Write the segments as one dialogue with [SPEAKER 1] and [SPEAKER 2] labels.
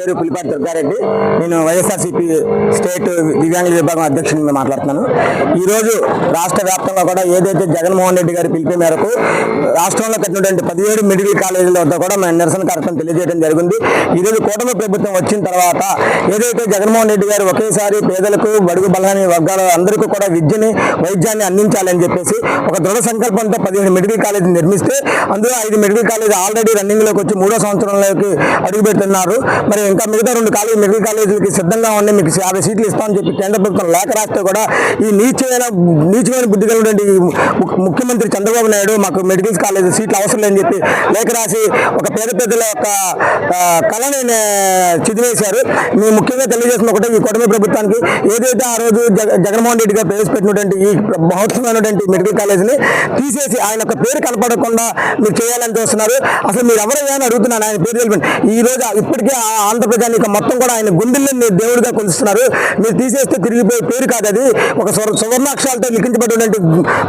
[SPEAKER 1] పేరు పులిపాటి దుర్గారెడ్డి నేను వైఎస్ఆర్సీపీ స్టేట్ దివ్యాంగుల విభాగం అధ్యక్షుడిని మాట్లాడుతున్నాను. ఈరోజు రాష్ట్ర వ్యాప్తంగా కూడా ఏదైతే జగన్మోహన్ రెడ్డి గారి పిలుపు మేరకు రాష్ట్రంలో కట్టినటువంటి పదిహేడు మెడికల్ కాలేజీల వద్ద కూడా మేము నిరసన కార్యక్రమం తెలియజేయడం జరిగింది. ఈరోజు కూటమి ప్రభుత్వం వచ్చిన తర్వాత ఏదైతే జగన్మోహన్ రెడ్డి గారు ఒకేసారి పేదలకు బడుగు బలహీన వర్గాల అందరికీ కూడా విద్యని వైద్యాన్ని అందించాలని చెప్పేసి ఒక దృఢ సంకల్పంతో పదిహేను మెడికల్ కాలేజీ నిర్మిస్తే అందులో ఐదు మెడికల్ కాలేజీ ఆల్రెడీ రన్నింగ్లోకి వచ్చి మూడో సంవత్సరంలోకి అడుగుపెడుతున్నారు మరి ఇంకా మిగతా రెండు కాలేజీ మెడికల్ కాలేజీలకి సిద్ధంగా ఉండి మీకు యాభై సీట్లు ఇస్తామని చెప్పి కేంద్ర ప్రభుత్వం లేఖ రాస్తే కూడా ఈ నీచమైన నీచమైన బుద్ధి కలిగినటువంటి ముఖ్యమంత్రి చంద్రబాబు నాయుడు మాకు మెడికల్ కాలేజ్ సీట్లు అవసరం లేని చెప్పి లేఖ రాసి ఒక పేద పెద్దల యొక్క కళని చిదివేశారు మేము ముఖ్యంగా తెలియజేసిన ఒకటే ఈ కూటమి ప్రభుత్వానికి ఏదైతే ఆ రోజు జగ- జగన్మోహన్ రెడ్డి గారు ప్రవేశపెట్టినటువంటి ఈ మహోత్సవమైనటువంటి మెడికల్ కాలేజీని తీసేసి ఆయన యొక్క పేరు కనపడకుండా మీరు చేయాలని చూస్తున్నారు. అసలు మీరు ఎవరైనా అడుగుతున్నాను ఆయన పేరు తెలిపండి. ఈ రోజు ఇప్పటికే ఆ ఆంధ్రప్రజానికి మొత్తం కూడా ఆయన గుండెల్లో మీరు దేవుడిగా కొలుస్తున్నారు. మీరు తీసేస్తే తిరిగిపోయే పేరు కాదు అది. ఒక సువర్ణాక్షరాలతో లిఖించబడినటువంటి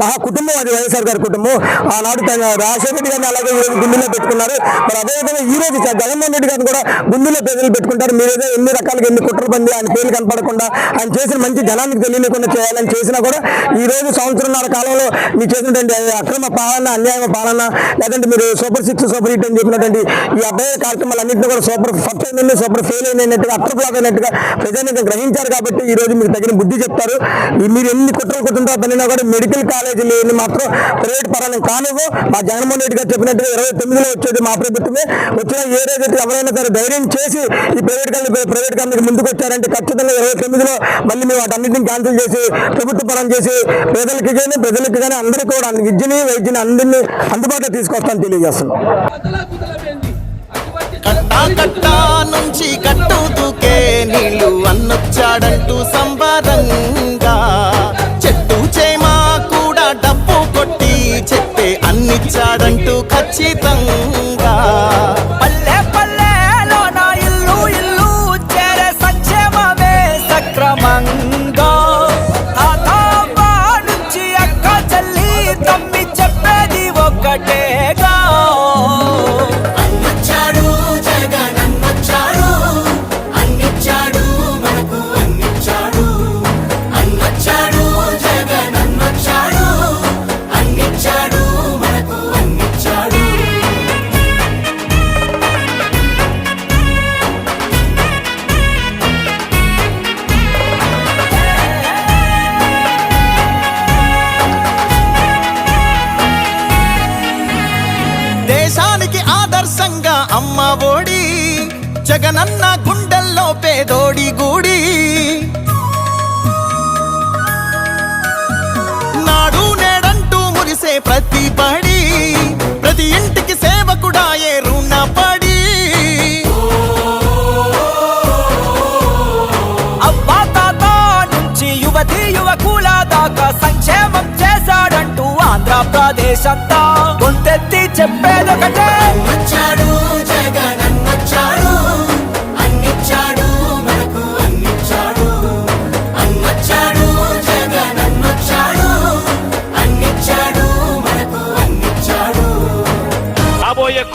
[SPEAKER 1] మహా కుటుంబం అది వైఎస్ఆర్ గారి కుటుంబం. ఆనాడు తన రాజశేఖర రెడ్డి గారిని అలాగే ఈ గుండెల్లో పెట్టుకున్నారు. మరి అదేవిధంగా ఈ రోజు జగన్మోహన్ రెడ్డి గారిని కూడా గుండెల్లో ప్రజలు పెట్టుకుంటారు. మీరు ఏదో ఎన్ని రకాలుగా ఎన్ని కుట్ర పంది ఆయన పేరు కనపడకుండా ఆయన చేసిన మంచి జనానికి తెలియకుండా చేయాలని చేసినా కూడా ఈ రోజు సంవత్సరంన్నర కాలంలో మీరు చేసినటువంటి అక్రమ పాలన అన్యాయ పాలన లేదంటే మీరు సూపర్ సిక్స్ సూపర్ హిట్ అని చెప్పినటువంటి ఈ అభయ కార్యక్రమాలన్నింటినీ కూడా సూపర్ ఫస్ట్ అయిందండి సూపర్ ఫెయిల్ అయినట్టుగా అట్రప్లాగ్ అయినట్టుగా ప్రజానికి గ్రహించారు కాబట్టి ఈ రోజు మీకు తగిన బుద్ధి చెప్తారు. మీరు ఎన్ని కుట్రలు కుటుంబాలు పనినా కూడా మెడికల్ కాలేజీలు మాత్రం ప్రైవేట్ పరాలను కానివ్వు. మా జగన్మోహన్ రెడ్డి గారు చెప్పినట్టుగా ఇరవై తొమ్మిదిలో వచ్చేది మా ప్రభుత్వమే. వచ్చిన ఏ రోజు ఎవరైనా సరే ధైర్యం చేసి ఈ ప్రైవేట్ కంపెనీ ప్రైవేట్ కంపెనీ ముందుకు వచ్చారంటే ఖచ్చితంగా ఇరవై తొమ్మిదిలో మళ్ళీ మేము వాటన్నింటిని క్యాన్సిల్ చేసి ప్రభుత్వ పరం చేసి ప్రజలకి కానీ ప్రజలకి కానీ అందరికీ కూడా విద్యని వైద్యని అందరినీ అందుబాటులో తీసుకొస్తాను తెలియజేస్తున్నాం.
[SPEAKER 2] కట్టా కట్టా నుంచి కట్టు దూకే నీళ్ళు అన్నొచ్చాడంటూ సంబ ఓడి జగనన్న గుండెల్లో పేదోడి గూడి. నాడు నేడంటూ మురిసే ప్రతి పడి ప్రతి ఇంటికి సేవకుడాయే రుణపడి.
[SPEAKER 3] అబ్బా తాత నుంచి యువతి యువకుల దాకా సంక్షేమం చేశాడంటూ ఆంధ్రప్రదేశ్ అంతా గొంతెత్తి చెప్పేదొకటే.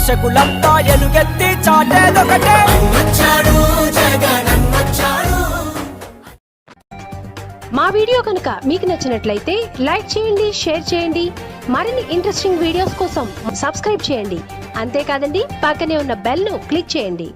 [SPEAKER 3] కర్షకులంతా ఎలుగెత్తి చాటేదొకటే.
[SPEAKER 4] మా వీడియో కనుక మీకు నచ్చినట్లయితే లైక్ చేయండి షేర్ చేయండి. మరిన్ని ఇంట్రెస్టింగ్ వీడియోస్ కోసం సబ్స్క్రైబ్ చేయండి. అంతేకాదండి పక్కనే ఉన్న బెల్ను క్లిక్ చేయండి.